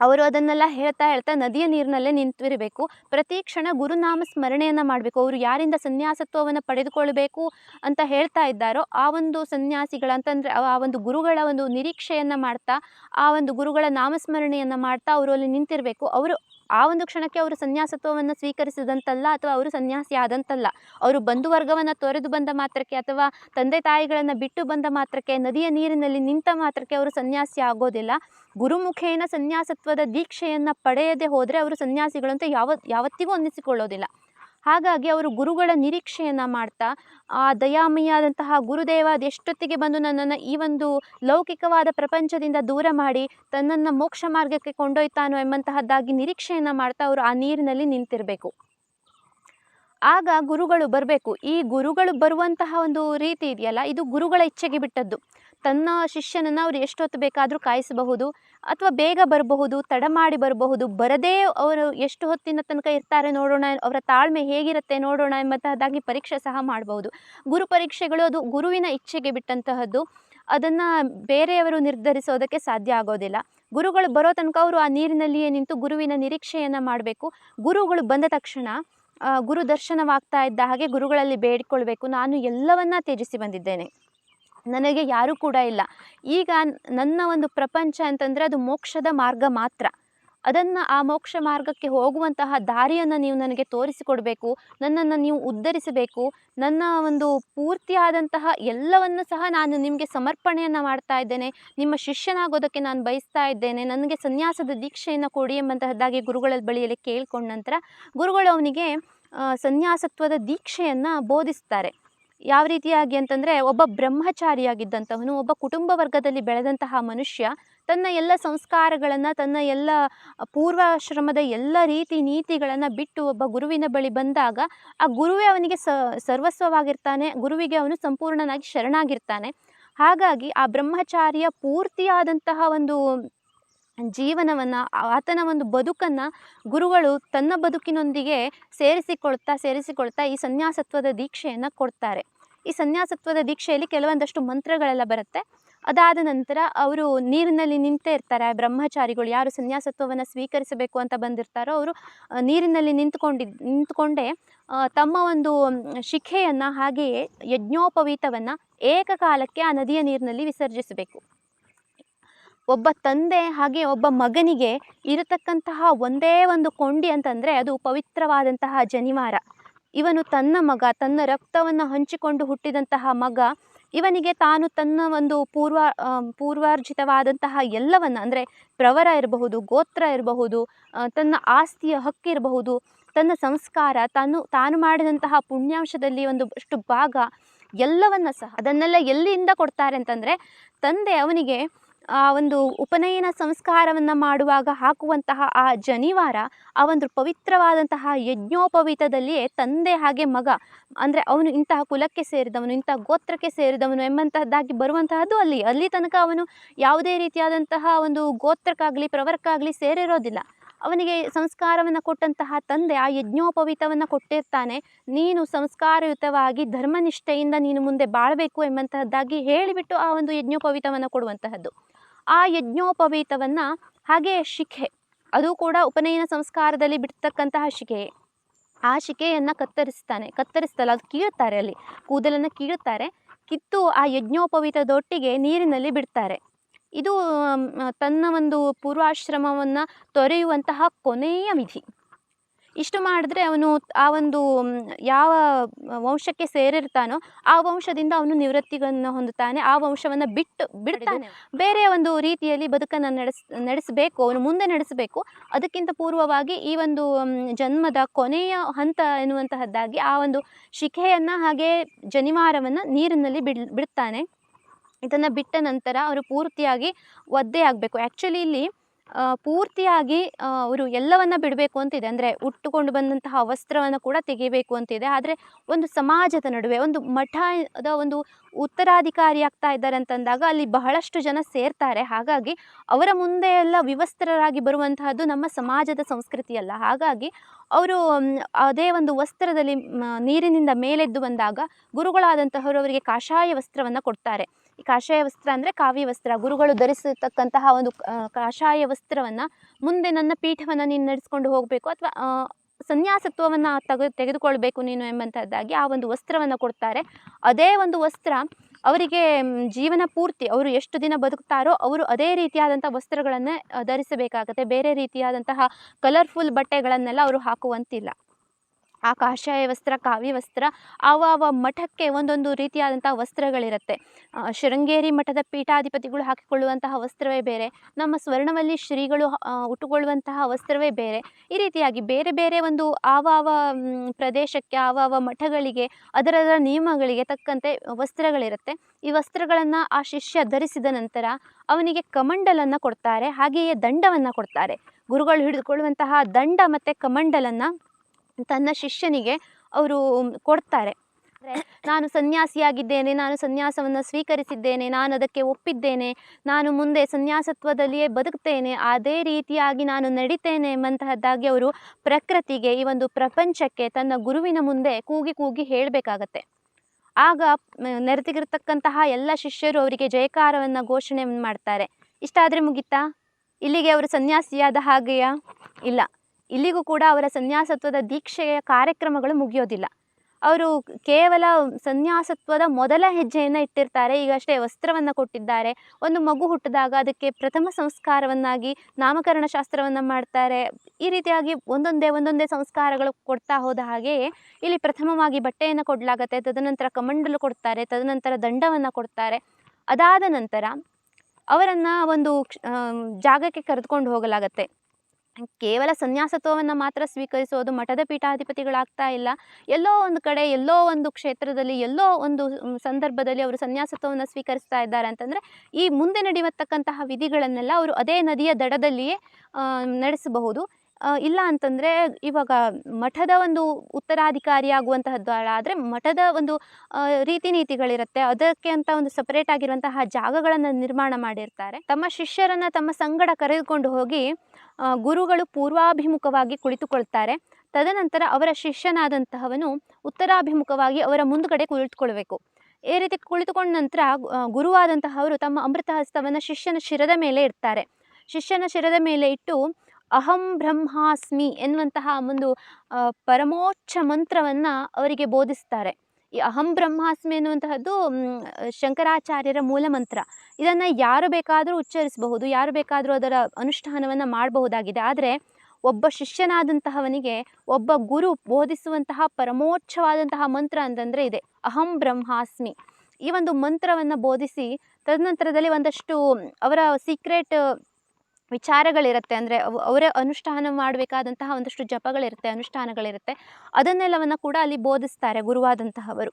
ಅವರು ಅದನ್ನೆಲ್ಲ ಹೇಳ್ತಾ ಹೇಳ್ತಾ ನದಿಯ ನೀರಿನಲ್ಲೇ ನಿಂತಿರಬೇಕು. ಪ್ರತಿ ಕ್ಷಣ ಗುರುನಾಮ ಸ್ಮರಣೆಯನ್ನು ಮಾಡಬೇಕು. ಅವರು ಯಾರಿಂದ ಸನ್ಯಾಸತ್ವವನ್ನು ಪಡೆದುಕೊಳ್ಬೇಕು ಅಂತ ಹೇಳ್ತಾ ಇದ್ದಾರೋ ಆ ಒಂದು ಸನ್ಯಾಸಿಗಳ ಅಂತಂದರೆ ಆ ಒಂದು ಗುರುಗಳ ಒಂದು ನಿರೀಕ್ಷೆಯನ್ನು ಮಾಡ್ತಾ, ಆ ಒಂದು ಗುರುಗಳ ನಾಮಸ್ಮರಣೆಯನ್ನು ಮಾಡ್ತಾ ಅವರು ಅಲ್ಲಿ ನಿಂತಿರಬೇಕು. ಅವರು ಆ ಒಂದು ಕ್ಷಣಕ್ಕೆ ಅವರು ಸನ್ಯಾಸತ್ವವನ್ನು ಸ್ವೀಕರಿಸಿದಂತಲ್ಲ ಅಥವಾ ಅವರು ಸನ್ಯಾಸಿ ಆದಂತಲ್ಲ? ಅವರು ಬಂಧುವರ್ಗವನ್ನು ತೊರೆದು ಬಂದ ಮಾತ್ರಕ್ಕೆ ಅಥವಾ ತಂದೆ ತಾಯಿಗಳನ್ನು ಬಿಟ್ಟು ಬಂದ ಮಾತ್ರಕ್ಕೆ, ನದಿಯ ನೀರಿನಲ್ಲಿ ನಿಂತ ಮಾತ್ರಕ್ಕೆ ಅವರು ಸನ್ಯಾಸಿ ಆಗೋದಿಲ್ಲ? ಗುರುಮುಖೇನ ಸನ್ಯಾಸತ್ವದ ದೀಕ್ಷೆಯನ್ನು ಪಡೆಯದೆ ಹೋದರೆ ಅವರು ಸನ್ಯಾಸಿಗಳಂತೆ ಯಾವ, ಯಾವತ್ತಿಗೂ ಅನ್ನಿಸಿಕೊಳ್ಳೋದಿಲ್ಲ. ಹಾಗಾಗಿ ಅವರು ಗುರುಗಳ ನಿರೀಕ್ಷೆಯನ್ನು ಮಾಡ್ತಾ, ಆ ದಯಾಮಯಾದಂತಹ ಗುರುದೇವ ಅದೆಷ್ಟೊತ್ತಿಗೆ ಬಂದು ನನ್ನನ್ನು ಈ ಒಂದು ಲೌಕಿಕವಾದ ಪ್ರಪಂಚದಿಂದ ದೂರ ಮಾಡಿ ತನ್ನನ್ನು ಮೋಕ್ಷ ಮಾರ್ಗಕ್ಕೆ ಕೊಂಡೊಯ್ತಾನೋ ಎಂಬಂತಹದ್ದಾಗಿ ನಿರೀಕ್ಷೆಯನ್ನು ಮಾಡ್ತಾ ಅವರು ಆ ನೀರಿನಲ್ಲಿ ನಿಂತಿರಬೇಕು. ಆಗ ಗುರುಗಳು ಬರಬೇಕು. ಈ ಗುರುಗಳು ಬರುವಂತಹ ಒಂದು ರೀತಿ ಇದೆಯಲ್ಲ, ಇದು ಗುರುಗಳ ಇಚ್ಛೆಗೆ ಬಿಟ್ಟದ್ದು. ತನ್ನ ಶಿಷ್ಯನನ್ನು ಅವರು ಎಷ್ಟೊತ್ತು ಬೇಕಾದರೂ ಕಾಯಿಸಬಹುದು, ಅಥವಾ ಬೇಗ ಬರಬಹುದು, ತಡ ಮಾಡಿ ಬರಬಹುದು, ಬರದೇ ಅವರು ಎಷ್ಟು ಹೊತ್ತಿನ ತನಕ ಇರ್ತಾರೆ ನೋಡೋಣ, ಅವರ ತಾಳ್ಮೆ ಹೇಗಿರುತ್ತೆ ನೋಡೋಣ ಎಂಬಂತಹದ್ದಾಗಿ ಪರೀಕ್ಷೆ ಸಹ ಮಾಡಬಹುದು. ಗುರು ಪರೀಕ್ಷೆಗಳು ಅದು ಗುರುವಿನ ಇಚ್ಛೆಗೆ ಬಿಟ್ಟಂತಹದ್ದು, ಅದನ್ನು ಬೇರೆಯವರು ನಿರ್ಧರಿಸೋದಕ್ಕೆ ಸಾಧ್ಯ ಆಗೋದಿಲ್ಲ. ಗುರುಗಳು ಬರೋ ತನಕ ಅವರು ಆ ನೀರಿನಲ್ಲಿಯೇ ನಿಂತು ಗುರುವಿನ ನಿರೀಕ್ಷೆಯನ್ನು ಮಾಡಬೇಕು. ಗುರುಗಳು ಬಂದ ತಕ್ಷಣ ಗುರು ದರ್ಶನವಾಗ್ತಾ ಇದ್ದ ಹಾಗೆ ಗುರುಗಳಲ್ಲಿ ಬೇಡಿಕೊಳ್ಬೇಕು. ನಾನು ಎಲ್ಲವನ್ನ ತ್ಯಜಿಸಿ ಬಂದಿದ್ದೇನೆ. ನನಗೆ ಯಾರೂ ಕೂಡ ಇಲ್ಲ. ಈಗ ನನ್ನ ಒಂದು ಪ್ರಪಂಚ ಅಂತಂದರೆ ಅದು ಮೋಕ್ಷದ ಮಾರ್ಗ ಮಾತ್ರ. ಅದನ್ನು ಆ ಮೋಕ್ಷ ಮಾರ್ಗಕ್ಕೆ ಹೋಗುವಂತಹ ದಾರಿಯನ್ನು ನೀವು ನನಗೆ ತೋರಿಸಿಕೊಡಬೇಕು. ನನ್ನನ್ನು ನೀವು ಉದ್ಧರಿಸಬೇಕು. ನನ್ನ ಒಂದು ಪೂರ್ತಿಯಾದಂತಹ ಎಲ್ಲವನ್ನು ಸಹ ನಾನು ನಿಮಗೆ ಸಮರ್ಪಣೆಯನ್ನು ಮಾಡ್ತಾ ಇದ್ದೇನೆ. ನಿಮ್ಮ ಶಿಷ್ಯನಾಗೋದಕ್ಕೆ ನಾನು ಬಯಸ್ತಾ ಇದ್ದೇನೆ. ನನಗೆ ಸನ್ಯಾಸದ ದೀಕ್ಷೆಯನ್ನು ಕೊಡಿ ಎಂಬಂತಹದ್ದಾಗಿ ಗುರುಗಳ ಬಳಿಯಲ್ಲಿ ಕೇಳ್ಕೊಂಡ ನಂತರ ಗುರುಗಳು ಅವನಿಗೆ ಸನ್ಯಾಸತ್ವದ ದೀಕ್ಷೆಯನ್ನು ಬೋಧಿಸ್ತಾರೆ. ಯಾವ ರೀತಿಯಾಗಿ ಅಂತಂದರೆ ಒಬ್ಬ ಬ್ರಹ್ಮಚಾರಿಯಾಗಿದ್ದಂಥವನು ಒಬ್ಬ ಕುಟುಂಬ ವರ್ಗದಲ್ಲಿ ಬೆಳೆದಂತಹ ಮನುಷ್ಯ ತನ್ನ ಎಲ್ಲ ಸಂಸ್ಕಾರಗಳನ್ನು, ತನ್ನ ಎಲ್ಲ ಪೂರ್ವಾಶ್ರಮದ ಎಲ್ಲ ರೀತಿ ನೀತಿಗಳನ್ನು ಬಿಟ್ಟು ಒಬ್ಬ ಗುರುವಿನ ಬಳಿ ಬಂದಾಗ, ಆ ಗುರುವೇ ಅವನಿಗೆ ಸರ್ವಸ್ವವಾಗಿರ್ತಾನೆ, ಗುರುವಿಗೆ ಅವನು ಸಂಪೂರ್ಣನಾಗಿ ಶರಣಾಗಿರ್ತಾನೆ. ಹಾಗಾಗಿ ಆ ಬ್ರಹ್ಮಚಾರಿಯ ಪೂರ್ತಿಯಾದಂತಹ ಒಂದು ಜೀವನವನ್ನು, ಆತನ ಒಂದು ಬದುಕನ್ನು ಗುರುಗಳು ತನ್ನ ಬದುಕಿನೊಂದಿಗೆ ಸೇರಿಸಿಕೊಳ್ತಾ ಸೇರಿಸಿಕೊಳ್ತಾ ಈ ಸನ್ಯಾಸತ್ವದ ದೀಕ್ಷೆಯನ್ನು ಕೊಡ್ತಾರೆ. ಈ ಸನ್ಯಾಸತ್ವದ ದೀಕ್ಷೆಯಲ್ಲಿ ಕೆಲವೊಂದಷ್ಟು ಮಂತ್ರಗಳೆಲ್ಲ ಬರುತ್ತೆ. ಅದಾದ ನಂತರ ಅವರು ನೀರಿನಲ್ಲಿ ನಿಂತೇ ಇರ್ತಾರೆ. ಬ್ರಹ್ಮಚಾರಿಗಳು ಯಾರು ಸನ್ಯಾಸತ್ವವನ್ನು ಸ್ವೀಕರಿಸಬೇಕು ಅಂತ ಬಂದಿರ್ತಾರೋ ಅವರು ನೀರಿನಲ್ಲಿ ನಿಂತ್ಕೊಂಡಿದ್ದು ನಿಂತ್ಕೊಂಡೇ ತಮ್ಮ ಒಂದು ಶಿಖೆಯನ್ನು ಹಾಗೆಯೇ ಯಜ್ಞೋಪವೀತವನ್ನು ಏಕಕಾಲಕ್ಕೆ ಆ ನದಿಯ ನೀರಿನಲ್ಲಿ ವಿಸರ್ಜಿಸಬೇಕು. ಒಬ್ಬ ತಂದೆ ಹಾಗೆ ಒಬ್ಬ ಮಗನಿಗೆ ಇರತಕ್ಕಂತಹ ಒಂದೇ ಒಂದು ಕೊಂಡಿ ಅಂತಂದರೆ ಅದು ಪವಿತ್ರವಾದಂತಹ ಜನಿವಾರ. ಇವನು ತನ್ನ ಮಗ, ತನ್ನ ರಕ್ತವನ್ನು ಹಂಚಿಕೊಂಡು ಹುಟ್ಟಿದಂತಹ ಮಗ ಇವನಿಗೆ ತಾನು ತನ್ನ ಒಂದು ಪೂರ್ವ ಪೂರ್ವಾರ್ಜಿತವಾದಂತಹ ಎಲ್ಲವನ್ನು, ಅಂದರೆ ಪ್ರವರ ಇರಬಹುದು, ಗೋತ್ರ ಇರಬಹುದು ತನ್ನ ಆಸ್ತಿಯ ಹಕ್ಕಿರಬಹುದು ತನ್ನ ಸಂಸ್ಕಾರ, ತಾನು ತಾನು ಮಾಡಿದಂತಹ ಪುಣ್ಯಾಂಶದಲ್ಲಿ ಒಂದು ಅಷ್ಟು ಭಾಗ ಎಲ್ಲವನ್ನ ಸಹ ಅದನ್ನೆಲ್ಲ ಎಲ್ಲಿಂದ ಕೊಡ್ತಾರೆ ಅಂತಂದರೆ, ತಂದೆ ಅವನಿಗೆ ಆ ಒಂದು ಉಪನಯನ ಸಂಸ್ಕಾರವನ್ನು ಮಾಡುವಾಗ ಹಾಕುವಂತಹ ಆ ಜನಿವಾರ, ಆ ಒಂದು ಪವಿತ್ರವಾದಂತಹ ಯಜ್ಞೋಪವೀತದಲ್ಲಿಯೇ ತಂದೆ ಹಾಗೆ ಮಗ, ಅಂದರೆ ಅವನು ಇಂತಹ ಕುಲಕ್ಕೆ ಸೇರಿದವನು, ಇಂತಹ ಗೋತ್ರಕ್ಕೆ ಸೇರಿದವನು ಎಂಬಂತಹದ್ದಾಗಿ ಬರುವಂತಹದ್ದು ಅಲ್ಲಿ. ಅಲ್ಲಿ ತನಕ ಅವನು ಯಾವುದೇ ರೀತಿಯಾದಂತಹ ಒಂದು ಗೋತ್ರಕ್ಕಾಗಲಿ, ಪ್ರವರಕ್ಕಾಗಲಿ ಸೇರಿರೋದಿಲ್ಲ. ಅವನಿಗೆ ಸಂಸ್ಕಾರವನ್ನು ಕೊಟ್ಟಂತಹ ತಂದೆ ಆ ಯಜ್ಞೋಪವೀತವನ್ನು ಕೊಟ್ಟಿರ್ತಾನೆ. ನೀನು ಸಂಸ್ಕಾರಯುತವಾಗಿ ಧರ್ಮನಿಷ್ಠೆಯಿಂದ ನೀನು ಮುಂದೆ ಬಾಳಬೇಕು ಎಂಬಂತಹದ್ದಾಗಿ ಹೇಳಿಬಿಟ್ಟು ಆ ಒಂದು ಯಜ್ಞೋಪವೀತವನ್ನು ಕೊಡುವಂತಹದ್ದು. ಆ ಯಜ್ಞೋಪವೀತವನ್ನು ಹಾಗೆ ಶಿಖೆ, ಅದು ಕೂಡ ಉಪನಯನ ಸಂಸ್ಕಾರದಲ್ಲಿ ಬಿಡ್ತಕ್ಕಂತಹ ಶಿಖೆ. ಆ ಶಿಖೆಯನ್ನು ಕತ್ತರಿಸ್ತಾನೆ ಕತ್ತರಿಸ್ತಲ್ಲ ಅದು ಕೀಳುತ್ತಾರೆ ಅಲ್ಲಿ, ಕೂದಲನ್ನು ಕೀಳುತ್ತಾರೆ, ಕಿತ್ತು ಆ ಯಜ್ಞೋಪವೀತದೊಟ್ಟಿಗೆ ನೀರಿನಲ್ಲಿ ಬಿಡ್ತಾರೆ. ಇದು ತನ್ನ ಒಂದು ಪೂರ್ವಾಶ್ರಮವನ್ನು ತೊರೆಯುವಂತಹ ಕೊನೆಯ ವಿಧಿ. ಇಷ್ಟು ಮಾಡಿದ್ರೆ ಅವನು ಆ ಒಂದು ಯಾವ ವಂಶಕ್ಕೆ ಸೇರಿರ್ತಾನೋ ಆ ವಂಶದಿಂದ ಅವನು ನಿವೃತ್ತಿಗಳನ್ನು ಹೊಂದುತ್ತಾನೆ. ಆ ವಂಶವನ್ನು ಬಿಟ್ಟು ಬಿಡ್ತಾನೆ. ಬೇರೆ ಒಂದು ರೀತಿಯಲ್ಲಿ ಬದುಕನ್ನು ನಡೆಸ್ ನಡೆಸಬೇಕು ಅವನು ಮುಂದೆ ನಡೆಸಬೇಕು. ಅದಕ್ಕಿಂತ ಪೂರ್ವವಾಗಿ ಈ ಒಂದು ಜನ್ಮದ ಕೊನೆಯ ಹಂತ ಎನ್ನುವಂತಹದ್ದಾಗಿ ಆ ಒಂದು ಶಿಖೆಯನ್ನು ಹಾಗೆ ಜನಿವಾರವನ್ನು ನೀರಿನಲ್ಲಿ ಬಿಡ್ ಬಿಡ್ತಾನೆ. ಇದನ್ನು ಬಿಟ್ಟ ನಂತರ ಅವರು ಪೂರ್ತಿಯಾಗಿ ಒದ್ದೆ ಆಗಬೇಕು. ಆ್ಯಕ್ಚುಲಿ ಇಲ್ಲಿ ಪೂರ್ತಿಯಾಗಿ ಅವರು ಎಲ್ಲವನ್ನ ಬಿಡಬೇಕು ಅಂತಿದೆ. ಅಂದರೆ ಉಟ್ಟುಕೊಂಡು ಬಂದಂತಹ ವಸ್ತ್ರವನ್ನು ಕೂಡ ತೆಗೆಯಬೇಕು ಅಂತಿದೆ. ಆದರೆ ಒಂದು ಸಮಾಜದ ನಡುವೆ, ಒಂದು ಮಠದ ಒಂದು ಉತ್ತರಾಧಿಕಾರಿ ಆಗ್ತಾ ಇದ್ದಾರೆ ಅಂತಂದಾಗ ಅಲ್ಲಿ ಬಹಳಷ್ಟು ಜನ ಸೇರ್ತಾರೆ. ಹಾಗಾಗಿ ಅವರ ಮುಂದೆ ಎಲ್ಲ ವಿವಸ್ತ್ರರಾಗಿ ಬರುವಂತಹದ್ದು ನಮ್ಮ ಸಮಾಜದ ಸಂಸ್ಕೃತಿಯಲ್ಲ ಹಾಗಾಗಿ ಅವರು ಅದೇ ಒಂದು ವಸ್ತ್ರದಲ್ಲಿ ನೀರಿನಿಂದ ಮೇಲೆದ್ದು ಬಂದಾಗ ಗುರುಗಳಾದಂತಹವರು ಅವರಿಗೆ ಕಾಷಾಯ ವಸ್ತ್ರವನ್ನು ಕೊಡ್ತಾರೆ. ಈ ಕಾಷಾಯ ವಸ್ತ್ರ ಅಂದರೆ ಕಾವ್ಯ ವಸ್ತ್ರ. ಗುರುಗಳು ಧರಿಸತಕ್ಕಂತಹ ಒಂದು ಕಾಷಾಯ ವಸ್ತ್ರವನ್ನು ಮುಂದೆ ನನ್ನ ಪೀಠವನ್ನು ನೀನು ನಡೆಸ್ಕೊಂಡು ಹೋಗಬೇಕು ಅಥವಾ ಸನ್ಯಾಸತ್ವವನ್ನು ತೆಗೆ, ತೆಗೆದುಕೊಳ್ಬೇಕು ನೀನು ಎಂಬಂಥದ್ದಾಗಿ ಆ ಒಂದು ವಸ್ತ್ರವನ್ನು ಕೊಡ್ತಾರೆ. ಅದೇ ಒಂದು ವಸ್ತ್ರ ಅವರಿಗೆ ಜೀವನ ಪೂರ್ತಿ ಅವರು ಎಷ್ಟು ದಿನ ಬದುಕ್ತಾರೋ ಅವರು ಅದೇ ರೀತಿಯಾದಂಥ ವಸ್ತ್ರಗಳನ್ನೇ ಧರಿಸಬೇಕಾಗತ್ತೆ. ಬೇರೆ ರೀತಿಯಾದಂತಹ ಕಲರ್ಫುಲ್ ಬಟ್ಟೆಗಳನ್ನೆಲ್ಲ ಅವರು ಹಾಕುವಂತಿಲ್ಲ. ಆ ಕಾಷಾಯ ವಸ್ತ್ರ, ಕಾವ್ಯ ವಸ್ತ್ರ ಆವ ಮಠಕ್ಕೆ ಒಂದೊಂದು ರೀತಿಯಾದಂಥ ವಸ್ತ್ರಗಳಿರುತ್ತೆ. ಶೃಂಗೇರಿ ಮಠದ ಪೀಠಾಧಿಪತಿಗಳು ಹಾಕಿಕೊಳ್ಳುವಂತಹ ವಸ್ತ್ರವೇ ಬೇರೆ. ನಮ್ಮ ಸ್ವರ್ಣವಲ್ಲಿ ಶ್ರೀಗಳು ಉಟ್ಟುಕೊಳ್ಳುವಂತಹ ವಸ್ತ್ರವೇ ಬೇರೆ. ಈ ರೀತಿಯಾಗಿ ಬೇರೆ ಬೇರೆ ಒಂದು ಆವಾವ ಪ್ರದೇಶಕ್ಕೆ ಆವಾವ ಮಠಗಳಿಗೆ, ಅದರದರ ನಿಯಮಗಳಿಗೆ ತಕ್ಕಂತೆ ವಸ್ತ್ರಗಳಿರುತ್ತೆ. ಈ ವಸ್ತ್ರಗಳನ್ನು ಆ ಶಿಷ್ಯ ಧರಿಸಿದ ನಂತರ ಅವನಿಗೆ ಕಮಂಡಲನ್ನು ಕೊಡ್ತಾರೆ, ಹಾಗೆಯೇ ದಂಡವನ್ನು ಕೊಡ್ತಾರೆ. ಗುರುಗಳು ಹಿಡಿದುಕೊಳ್ಳುವಂತಹ ದಂಡ ಮತ್ತು ಕಮಂಡಲನ್ನು ತನ್ನ ಶಿಷ್ಯನಿಗೆ ಅವರು ಕೊಡ್ತಾರೆ. ನಾನು ಸನ್ಯಾಸಿಯಾಗಿದ್ದೇನೆ, ನಾನು ಸನ್ಯಾಸವನ್ನು ಸ್ವೀಕರಿಸಿದ್ದೇನೆ, ನಾನು ಅದಕ್ಕೆ ಒಪ್ಪಿದ್ದೇನೆ, ನಾನು ಮುಂದೆ ಸನ್ಯಾಸತ್ವದಲ್ಲಿಯೇ ಬದುಕ್ತೇನೆ, ಅದೇ ರೀತಿಯಾಗಿ ನಾನು ನಡಿತೇನೆ ಎಂಬಂತಹದ್ದಾಗಿ ಅವರು ಪ್ರಕೃತಿಗೆ, ಈ ಒಂದು ಪ್ರಪಂಚಕ್ಕೆ, ತನ್ನ ಗುರುವಿನ ಮುಂದೆ ಕೂಗಿ ಕೂಗಿ ಹೇಳಬೇಕಾಗತ್ತೆ. ಆಗ ನೆರೆದಿರತಕ್ಕಂತಹ ಎಲ್ಲ ಶಿಷ್ಯರು ಅವರಿಗೆ ಜಯಕಾರವನ್ನು ಘೋಷಣೆ ಮಾಡ್ತಾರೆ. ಇಷ್ಟಾದರೆ ಮುಗಿತಾ? ಇಲ್ಲಿಗೆ ಅವರು ಸನ್ಯಾಸಿಯಾದ ಹಾಗೆಯಾ? ಇಲ್ಲ. ಇಲ್ಲಿಗೂ ಕೂಡ ಅವರ ಸನ್ಯಾಸತ್ವದ ದೀಕ್ಷೆಯ ಕಾರ್ಯಕ್ರಮಗಳು ಮುಗಿಯೋದಿಲ್ಲ. ಅವರು ಕೇವಲ ಸನ್ಯಾಸತ್ವದ ಮೊದಲ ಹೆಜ್ಜೆಯನ್ನು ಇಟ್ಟಿರ್ತಾರೆ ಈಗಷ್ಟೇ ವಸ್ತ್ರವನ್ನು ಕೊಟ್ಟಿದ್ದಾರೆ. ಒಂದು ಮಗು ಹುಟ್ಟಿದಾಗ ಅದಕ್ಕೆ ಪ್ರಥಮ ಸಂಸ್ಕಾರವನ್ನಾಗಿ, ನಾಮಕರಣ ಶಾಸ್ತ್ರವನ್ನು ಮಾಡ್ತಾರೆ. ಈ ರೀತಿಯಾಗಿ ಒಂದೊಂದೇ ಒಂದೊಂದೇ ಸಂಸ್ಕಾರಗಳು ಕೊಡ್ತಾ ಹೋದ ಹಾಗೆಯೇ ಇಲ್ಲಿ ಪ್ರಥಮವಾಗಿ ಬಟ್ಟೆಯನ್ನು ಕೊಡಲಾಗತ್ತೆ, ತದನಂತರ ಕಮಂಡಲು ಕೊಡ್ತಾರೆ, ತದನಂತರ ದಂಡವನ್ನು ಕೊಡ್ತಾರೆ. ಅದಾದ ನಂತರ ಅವರನ್ನು ಒಂದು ಜಾಗಕ್ಕೆ ಕರೆದುಕೊಂಡು ಹೋಗಲಾಗತ್ತೆ. ಕೇವಲ ಸನ್ಯಾಸತ್ವವನ್ನು ಮಾತ್ರ ಸ್ವೀಕರಿಸೋದು ಮಠದ ಪೀಠಾಧಿಪತಿಗಳಾಗ್ತಾ ಇಲ್ಲ. ಎಲ್ಲೋ ಒಂದು ಕಡೆ, ಎಲ್ಲೋ ಒಂದು ಕ್ಷೇತ್ರದಲ್ಲಿ, ಎಲ್ಲೋ ಒಂದು ಸಂದರ್ಭದಲ್ಲಿ ಅವರು ಸನ್ಯಾಸತ್ವವನ್ನು ಸ್ವೀಕರಿಸ್ತಾ ಇದ್ದಾರೆ ಅಂತಂದರೆ, ಈ ಮುಂದೆ ನಡೆಯತಕ್ಕಂತಹ ವಿಧಿಗಳನ್ನೆಲ್ಲ ಅವರು ಅದೇ ನದಿಯ ದಡದಲ್ಲಿಯೇ ನಡೆಸಬಹುದು. ಇಲ್ಲ ಅಂತಂದರೆ ಇವಾಗ ಮಠದ ಒಂದು ಉತ್ತರಾಧಿಕಾರಿ ಆಗುವಂತಹದ್ದು ಆದರೆ ಮಠದ ಒಂದು ರೀತಿ ನೀತಿಗಳಿರುತ್ತೆ ಅದಕ್ಕೆ ಅಂತ ಒಂದು ಸಪ್ರೇಟ್ ಆಗಿರುವಂತಹ ಜಾಗಗಳನ್ನು ನಿರ್ಮಾಣ ಮಾಡಿರ್ತಾರೆ. ತಮ್ಮ ಶಿಷ್ಯರನ್ನು ತಮ್ಮ ಸಂಗಡ ಕರೆದುಕೊಂಡು ಹೋಗಿ ಗುರುಗಳು ಪೂರ್ವಾಭಿಮುಖವಾಗಿ ಕುಳಿತುಕೊಳ್ತಾರೆ. ತದನಂತರ ಅವರ ಶಿಷ್ಯನಾದಂತಹವನು ಉತ್ತರಾಭಿಮುಖವಾಗಿ ಅವರ ಮುಂದುಗಡೆ ಕುಳಿತುಕೊಳ್ಬೇಕು. ಈ ರೀತಿ ಕುಳಿತುಕೊಂಡ ನಂತರ ಗುರುವಾದಂತಹ ಗುರುವಾದಂತಹವರು ತಮ್ಮ ಅಮೃತ ಹಸ್ತವನ್ನು ಶಿಷ್ಯನ ಶಿರದ ಮೇಲೆ ಇಡ್ತಾರೆ. ಶಿಷ್ಯನ ಶಿರದ ಮೇಲೆ ಇಟ್ಟು ಅಹಂ ಬ್ರಹ್ಮಾಸ್ಮಿ ಎನ್ನುವಂತಹ ಒಂದು ಪರಮೋಚ್ಛ ಮಂತ್ರವನ್ನು ಅವರಿಗೆ ಬೋಧಿಸ್ತಾರೆ. ಈ ಅಹಂ ಬ್ರಹ್ಮಾಸ್ಮಿ ಎನ್ನುವಂತಹದ್ದು ಶಂಕರಾಚಾರ್ಯರ ಮೂಲ ಮಂತ್ರ. ಇದನ್ನು ಯಾರು ಬೇಕಾದರೂ ಉಚ್ಚರಿಸಬಹುದು, ಯಾರು ಬೇಕಾದರೂ ಅದರ ಅನುಷ್ಠಾನವನ್ನು ಮಾಡಬಹುದಾಗಿದೆ. ಆದರೆ, ಒಬ್ಬ ಶಿಷ್ಯನಾದಂತಹವನಿಗೆ ಒಬ್ಬ ಗುರು ಬೋಧಿಸುವಂತಹ ಪರಮೋಚ್ಛವಾದಂತಹ ಮಂತ್ರ ಅಂತಂದರೆ ಇದೆ, ಅಹಂ ಬ್ರಹ್ಮಾಸ್ಮಿ. ಈ ಒಂದು ಮಂತ್ರವನ್ನು ಬೋಧಿಸಿ, ತದನಂತರದಲ್ಲಿ ಒಂದಷ್ಟು, ಅವರ ಸೀಕ್ರೆಟ್ ವಿಚಾರಗಳಿರುತ್ತೆ ಅಂದರೆ ಅವರೇ ಅನುಷ್ಠಾನ ಮಾಡಬೇಕಾದಂತಹ ಒಂದಷ್ಟು ಜಪಗಳಿರುತ್ತೆ, ಅನುಷ್ಠಾನಗಳಿರುತ್ತೆ. ಅದನ್ನೆಲ್ಲವನ್ನು ಕೂಡ ಅಲ್ಲಿ ಬೋಧಿಸ್ತಾರೆ ಗುರುವಾದಂತಹವರು.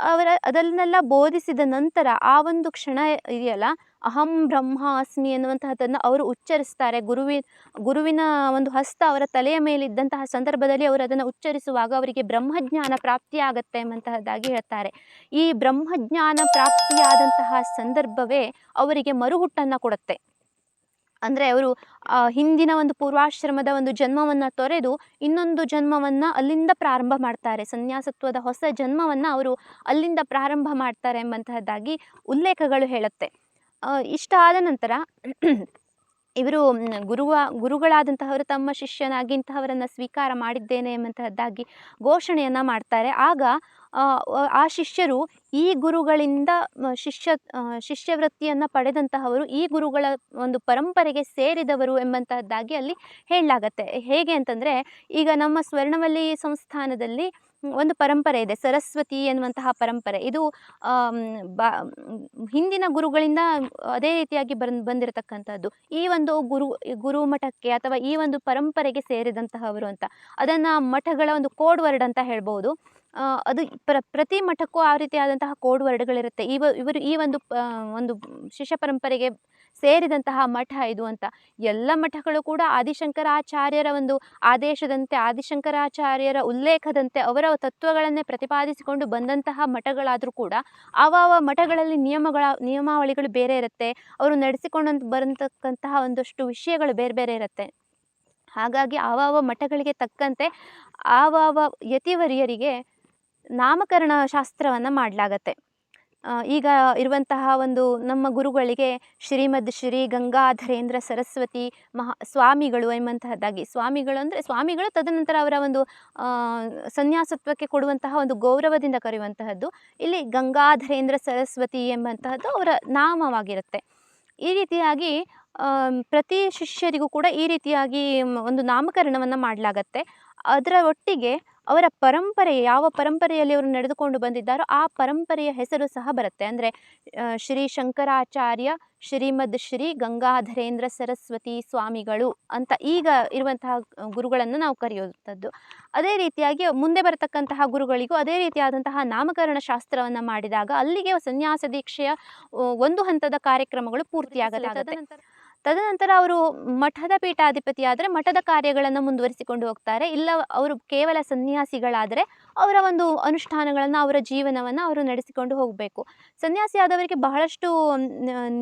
ಅವರ ಅದನ್ನೆಲ್ಲ ಬೋಧಿಸಿದ ನಂತರ ಆ ಒಂದು ಕ್ಷಣ ಇದೆಯಲ್ಲ, ಅಹಂ ಬ್ರಹ್ಮಾಸ್ಮಿ ಎನ್ನುವಂತಹದ್ದನ್ನು ಅವರು ಉಚ್ಚರಿಸ್ತಾರೆ. ಗುರುವಿ, ಗುರುವಿನ ಒಂದು ಹಸ್ತ ಅವರ ತಲೆಯ ಮೇಲಿದ್ದಂತಹ ಸಂದರ್ಭದಲ್ಲಿ ಅವರು ಅದನ್ನು ಉಚ್ಚರಿಸುವಾಗ ಅವರಿಗೆ ಬ್ರಹ್ಮಜ್ಞಾನ ಪ್ರಾಪ್ತಿಯಾಗತ್ತೆ ಎಂಬಂತಹದ್ದಾಗಿ ಹೇಳ್ತಾರೆ. ಈ ಬ್ರಹ್ಮಜ್ಞಾನ ಪ್ರಾಪ್ತಿಯಾದಂತಹ ಸಂದರ್ಭವೇ ಅವರಿಗೆ ಮರುಹುಟ್ಟನ್ನು ಕೊಡುತ್ತೆ. ಅಂದರೆ ಅವರು ಹಿಂದಿನ ಒಂದು ಪೂರ್ವಾಶ್ರಮದ ಒಂದು ಜನ್ಮವನ್ನು ತೊರೆದು ಇನ್ನೊಂದು ಜನ್ಮವನ್ನು ಅಲ್ಲಿಂದ ಪ್ರಾರಂಭ ಮಾಡ್ತಾರೆ. ಸನ್ಯಾಸತ್ವದ ಹೊಸ ಜನ್ಮವನ್ನು ಅವರು ಅಲ್ಲಿಂದ ಪ್ರಾರಂಭ ಮಾಡ್ತಾರೆ ಎಂಬಂತಹದ್ದಾಗಿ ಉಲ್ಲೇಖಗಳು ಹೇಳುತ್ತೆ. ಇಷ್ಟ ಆದ ನಂತರ ಇವರು ಗುರುವ, ಗುರುಗಳಾದಂತಹವರು ತಮ್ಮ ಶಿಷ್ಯನಾಗಿ ಇಂತಹವರನ್ನು ಸ್ವೀಕಾರ ಮಾಡಿದ್ದೇನೆ ಎಂಬಂತಹದ್ದಾಗಿ ಘೋಷಣೆಯನ್ನು ಮಾಡ್ತಾರೆ. ಆಗ ಆ, ಶಿಷ್ಯರು ಈ ಗುರುಗಳಿಂದ ಶಿಷ್ಯ ಶಿಷ್ಯವೃತ್ತಿಯನ್ನು ಪಡೆದಂತಹವರು ಈ ಗುರುಗಳ ಒಂದು ಪರಂಪರೆಗೆ ಸೇರಿದವರು ಎಂಬಂತಹದ್ದಾಗಿ ಅಲ್ಲಿ ಹೇಳಲಾಗತ್ತೆ. ಹೇಗೆ ಅಂತಂದರೆ ಈಗ ನಮ್ಮ ಸ್ವರ್ಣವಲ್ಲಿ ಸಂಸ್ಥಾನದಲ್ಲಿ ಒಂದು ಪರಂಪರೆ ಇದೆ ಸರಸ್ವತಿ ಎನ್ನುವಂತಹ ಪರಂಪರೆ. ಇದು ಬಾ ಹಿಂದಿನ ಗುರುಗಳಿಂದ ಅದೇ ರೀತಿಯಾಗಿ ಬಂದು ಬಂದಿರತಕ್ಕಂಥದ್ದು ಈ ಒಂದು ಗುರು ಗುರು ಮಠಕ್ಕೆ ಅಥವಾ ಈ ಒಂದು ಪರಂಪರೆಗೆ ಸೇರಿದಂತಹವರು ಅಂತ. ಅದನ್ನು ಮಠಗಳ ಒಂದು ಕೋಡ್ ವರ್ಡ್ ಅಂತ ಹೇಳ್ಬೋದು. ಅದು ಪ್ರ, ಪ್ರತಿ ಮಠಕ್ಕೂ ಆ ರೀತಿಯಾದಂತಹ ಕೋಡ್ ವರ್ಡ್ಗಳಿರುತ್ತೆ. ಇವ, ಇವರು ಈ ಒಂದು ಒಂದು ಶಿಷ್ಯ ಪರಂಪರೆಗೆ ಸೇರಿದಂತಹ ಮಠ ಇದು ಅಂತ. ಎಲ್ಲ ಮಠಗಳು ಕೂಡ ಆದಿಶಂಕರಾಚಾರ್ಯರ ಒಂದು ಆದೇಶದಂತೆ, ಆದಿಶಂಕರಾಚಾರ್ಯರ ಉಲ್ಲೇಖದಂತೆ ಅವರ ತತ್ವಗಳನ್ನೇ ಪ್ರತಿಪಾದಿಸಿಕೊಂಡು ಬಂದಂತಹ ಮಠಗಳಾದರೂ ಕೂಡ ಆವ ಮಠಗಳಲ್ಲಿ ನಿಯಮಗಳ, ನಿಯಮಾವಳಿಗಳು ಬೇರೆ ಇರುತ್ತೆ. ಅವರು ನಡೆಸಿಕೊಂಡು ಬರತಕ್ಕಂತಹ ಒಂದಷ್ಟು ವಿಷಯಗಳು ಬೇರೆ ಬೇರೆ ಇರುತ್ತೆ. ಹಾಗಾಗಿ ಆವಾವ ಮಠಗಳಿಗೆ ತಕ್ಕಂತೆ ಆವಾವ ಯತಿವರಿಯರಿಗೆ ನಾಮಕರಣ ಶಾಸ್ತ್ರವನ್ನು ಮಾಡಲಾಗತ್ತೆ. ಈಗ ಇರುವಂತಹ ಒಂದು ನಮ್ಮ ಗುರುಗಳಿಗೆ ಶ್ರೀಮದ್ ಶ್ರೀ ಗಂಗಾಧರೇಂದ್ರ ಸರಸ್ವತಿ ಮಹಾ, ಸ್ವಾಮಿಗಳು ಎಂಬಂತಹದ್ದಾಗಿ, ಸ್ವಾಮಿಗಳು ಅಂದರೆ ಸ್ವಾಮಿಗಳು ತದನಂತರ ಅವರ ಒಂದು ಸನ್ಯಾಸತ್ವಕ್ಕೆ ಕೊಡುವಂತಹ ಒಂದು ಗೌರವದಿಂದ ಕರೆಯುವಂತಹದ್ದು, ಇಲ್ಲಿ ಗಂಗಾಧರೇಂದ್ರ ಸರಸ್ವತಿ ಎಂಬಂತಹದ್ದು ಅವರ ನಾಮವಾಗಿರುತ್ತೆ. ಈ ರೀತಿಯಾಗಿ ಪ್ರತಿ ಶಿಷ್ಯರಿಗೂ ಕೂಡ ಈ ರೀತಿಯಾಗಿ ಒಂದು ನಾಮಕರಣವನ್ನು ಮಾಡಲಾಗತ್ತೆ. ಅದರ ಒಟ್ಟಿಗೆ ಅವರ ಪರಂಪರೆ ಯಾವ ಪರಂಪರೆಯಲ್ಲಿ ಅವರು ನಡೆದುಕೊಂಡು ಬಂದಿದ್ದಾರೋ ಆ ಪರಂಪರೆಯ ಹೆಸರು ಸಹ ಬರುತ್ತೆ. ಅಂದರೆ ಶ್ರೀ ಶಂಕರಾಚಾರ್ಯ ಶ್ರೀಮದ್ ಶ್ರೀ ಗಂಗಾಧರೇಂದ್ರ ಸರಸ್ವತಿ ಸ್ವಾಮಿಗಳು ಅಂತ ಈಗ ಇರುವಂತಹ ಗುರುಗಳನ್ನು ನಾವು ಕರೆಯುವಂಥದ್ದು. ಅದೇ ರೀತಿಯಾಗಿ ಮುಂದೆ ಬರತಕ್ಕಂತಹ ಗುರುಗಳಿಗೂ ಅದೇ ರೀತಿಯಾದಂತಹ ನಾಮಕರಣ ಶಾಸ್ತ್ರವನ್ನು ಮಾಡಿದಾಗ ಅಲ್ಲಿಗೆ ಸನ್ಯಾಸ ದೀಕ್ಷೆಯ ಒಂದು ಹಂತದ ಕಾರ್ಯಕ್ರಮಗಳು ಪೂರ್ತಿಯಾಗಲಾಗುತ್ತೆ ತದನಂತರ ಅವರು ಮಠದ ಪೀಠಾಧಿಪತಿ ಆದರೆ ಮಠದ ಕಾರ್ಯಗಳನ್ನು ಮುಂದುವರಿಸಿಕೊಂಡು ಹೋಗ್ತಾರೆ. ಇಲ್ಲ, ಅವರು ಕೇವಲ ಸನ್ಯಾಸಿಗಳಾದರೆ ಅವರ ಒಂದು ಅನುಷ್ಠಾನಗಳನ್ನು, ಅವರ ಜೀವನವನ್ನು ಅವರು ನಡೆಸಿಕೊಂಡು ಹೋಗಬೇಕು. ಸನ್ಯಾಸಿ ಆದವರಿಗೆ ಬಹಳಷ್ಟು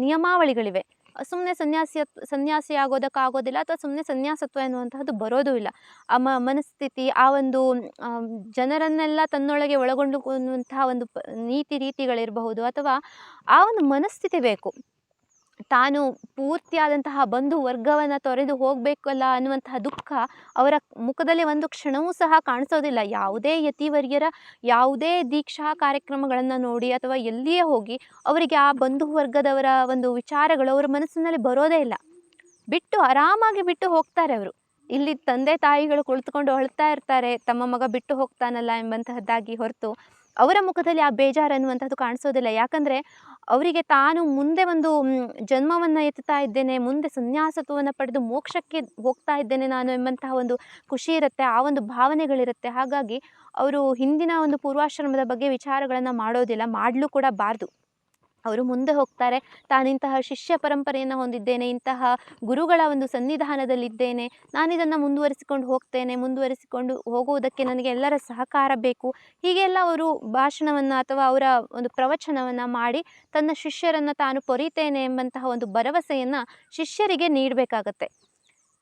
ನಿಯಮಾವಳಿಗಳಿವೆ. ಸುಮ್ಮನೆ ಸನ್ಯಾಸಿ ಸನ್ಯಾಸಿ ಆಗೋದಕ್ಕಾಗೋದಿಲ್ಲ ಅಥವಾ ಸುಮ್ಮನೆ ಸನ್ಯಾಸತ್ವ ಎನ್ನುವಂತಹದ್ದು ಬರೋದೂ ಇಲ್ಲ. ಆ ಮ, ಮನಸ್ಥಿತಿ, ಆ ಒಂದು ಜನರನ್ನೆಲ್ಲ ತನ್ನೊಳಗೆ ಒಳಗೊಂಡುಕೊಳ್ಳುವಂತಹ ಒಂದು ನೀತಿ ರೀತಿಗಳಿರಬಹುದು ಅಥವಾ ಆ ಒಂದು ಮನಸ್ಥಿತಿ ಬೇಕು. ತಾನು ಪೂರ್ತಿಯಾದಂತಹ ಬಂಧು ವರ್ಗವನ್ನು ತೊರೆದು ಹೋಗಬೇಕಲ್ಲ ಅನ್ನುವಂತಹ ದುಃಖ ಅವರ ಮುಖದಲ್ಲಿ ಒಂದು ಕ್ಷಣವೂ ಸಹ ಕಾಣಿಸೋದಿಲ್ಲ. ಯಾವುದೇ ಯತಿವರ್ಯರ ಯಾವುದೇ ದೀಕ್ಷಾ ಕಾರ್ಯಕ್ರಮಗಳನ್ನು ನೋಡಿ ಅಥವಾ ಎಲ್ಲಿಯೇ ಹೋಗಿ ಅವರಿಗೆ ಆ ಬಂಧು ವರ್ಗದವರ ಒಂದು ವಿಚಾರಗಳು ಅವರ ಮನಸ್ಸಿನಲ್ಲಿ ಬರೋದೇ ಇಲ್ಲ. ಬಿಟ್ಟು ಆರಾಮಾಗಿ ಬಿಟ್ಟು ಹೋಗ್ತಾರೆ ಅವರು. ಇಲ್ಲಿ ತಂದೆ ತಾಯಿಗಳು ಕುಳಿತುಕೊಂಡು ಅಳ್ತಾ ಇರ್ತಾರೆ, ತಮ್ಮ ಮಗ ಬಿಟ್ಟು ಹೋಗ್ತಾನಲ್ಲ ಎಂಬಂತಹದ್ದಾಗಿ ಹೊರತು ಅವರ ಮುಖದಲ್ಲಿ ಆ ಬೇಜಾರು ಅನ್ನುವಂಥದ್ದು ಕಾಣಿಸೋದಿಲ್ಲ. ಯಾಕಂದರೆ ಅವರಿಗೆ ತಾನು ಮುಂದೆ ಒಂದು ಜನ್ಮವನ್ನು ಎತ್ತುತ್ತಾ ಇದ್ದೇನೆ, ಮುಂದೆ ಸನ್ಯಾಸತ್ವವನ್ನು ಪಡೆದು ಮೋಕ್ಷಕ್ಕೆ ಹೋಗ್ತಾ ಇದ್ದೇನೆ ನಾನು ಎಂಬಂತಹ ಒಂದು ಖುಷಿ ಇರುತ್ತೆ, ಆ ಒಂದು ಭಾವನೆಗಳಿರುತ್ತೆ. ಹಾಗಾಗಿ ಅವರು ಹಿಂದಿನ ಒಂದು ಪೂರ್ವಾಶ್ರಮದ ಬಗ್ಗೆ ವಿಚಾರಗಳನ್ನು ಮಾಡೋದಿಲ್ಲ, ಮಾಡಲು ಕೂಡ ಬಾರ್ದು. ಅವರು ಮುಂದೆ ಹೋಗ್ತಾರೆ. ತಾನಿಂತಹ ಶಿಷ್ಯ ಪರಂಪರೆಯನ್ನು ಹೊಂದಿದ್ದೇನೆ, ಇಂತಹ ಗುರುಗಳ ಒಂದು ಸನ್ನಿಧಾನದಲ್ಲಿದ್ದೇನೆ. ನಾನಿದನ್ನು ಮುಂದುವರಿಸಿಕೊಂಡು ಹೋಗ್ತೇನೆ, ಮುಂದುವರಿಸಿಕೊಂಡು ಹೋಗುವುದಕ್ಕೆ ನನಗೆ ಎಲ್ಲರ ಸಹಕಾರ ಬೇಕು. ಹೀಗೆಲ್ಲ ಅವರು ಭಾಷಣವನ್ನು ಅಥವಾ ಅವರ ಒಂದು ಪ್ರವಚನವನ್ನು ಮಾಡಿ ತನ್ನ ಶಿಷ್ಯರನ್ನು ತಾನು ಪೊರಿತೇನೆ ಎಂಬಂತಹ ಒಂದು ಭರವಸೆಯನ್ನು ಶಿಷ್ಯರಿಗೆ ನೀಡಬೇಕಾಗತ್ತೆ.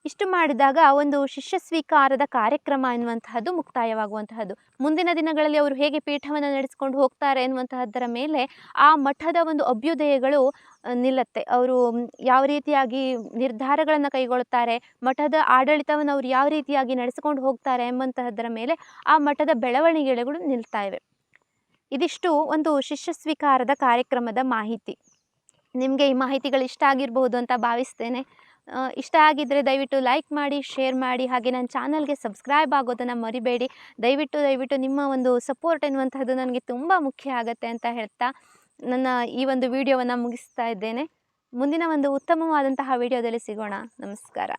ಇಷ್ಟು ಮಾಡಿದಾಗ ಒಂದು ಶಿಷ್ಯ ಸ್ವೀಕಾರದ ಕಾರ್ಯಕ್ರಮ ಎನ್ನುವಂತಹದ್ದು ಮುಕ್ತಾಯವಾಗುವಂತಹದ್ದು. ಮುಂದಿನ ದಿನಗಳಲ್ಲಿ ಅವರು ಹೇಗೆ ಪೀಠವನ್ನು ನಡೆಸಿಕೊಂಡು ಹೋಗ್ತಾರೆ ಎನ್ನುವಂತಹದ್ದರ ಮೇಲೆ ಆ ಮಠದ ಒಂದು ಅಭ್ಯುದಯಗಳು ನಿಲ್ಲತ್ತೆ. ಅವರು ಯಾವ ರೀತಿಯಾಗಿ ನಿರ್ಧಾರಗಳನ್ನು ಕೈಗೊಳ್ಳುತ್ತಾರೆ, ಮಠದ ಆಡಳಿತವನ್ನು ಅವರು ಯಾವ ರೀತಿಯಾಗಿ ನಡೆಸಿಕೊಂಡು ಹೋಗ್ತಾರೆ ಎಂಬಂತಹದ್ದರ ಮೇಲೆ ಆ ಮಠದ ಬೆಳವಣಿಗೆಗಳು ನಿಲ್ತಾ ಇವೆ ಇದಿಷ್ಟು ಒಂದು ಶಿಷ್ಯ ಸ್ವೀಕಾರದ ಕಾರ್ಯಕ್ರಮದ ಮಾಹಿತಿ. ನಿಮಗೆ ಈ ಮಾಹಿತಿಗಳು ಇಷ್ಟ ಆಗಿರಬಹುದು ಅಂತ ಭಾವಿಸ್ತೇನೆ. ಇಷ್ಟ ಆಗಿದ್ದರೆ ದಯವಿಟ್ಟು ಲೈಕ್ ಮಾಡಿ ಶೇರ್ ಮಾಡಿ, ಹಾಗೆ ನನ್ನ ಚಾನಲ್ಗೆ ಸಬ್ಸ್ಕ್ರೈಬ್ ಆಗೋದನ್ನು ಮರಿಬೇಡಿ. ದಯವಿಟ್ಟು ದಯವಿಟ್ಟು ನಿಮ್ಮ ಒಂದು ಸಪೋರ್ಟ್ ಎನ್ನುವಂಥದ್ದು ನನಗೆ ತುಂಬ ಮುಖ್ಯ ಆಗುತ್ತೆ ಅಂತ ಹೇಳ್ತಾ ನನ್ನ ಈ ಒಂದು ವಿಡಿಯೋವನ್ನು ಮುಗಿಸ್ತಾ ಇದ್ದೇನೆ. ಮುಂದಿನ ಒಂದು ಉತ್ತಮವಾದಂತಹ ವಿಡಿಯೋದಲ್ಲಿ ಸಿಗೋಣ. ನಮಸ್ಕಾರ.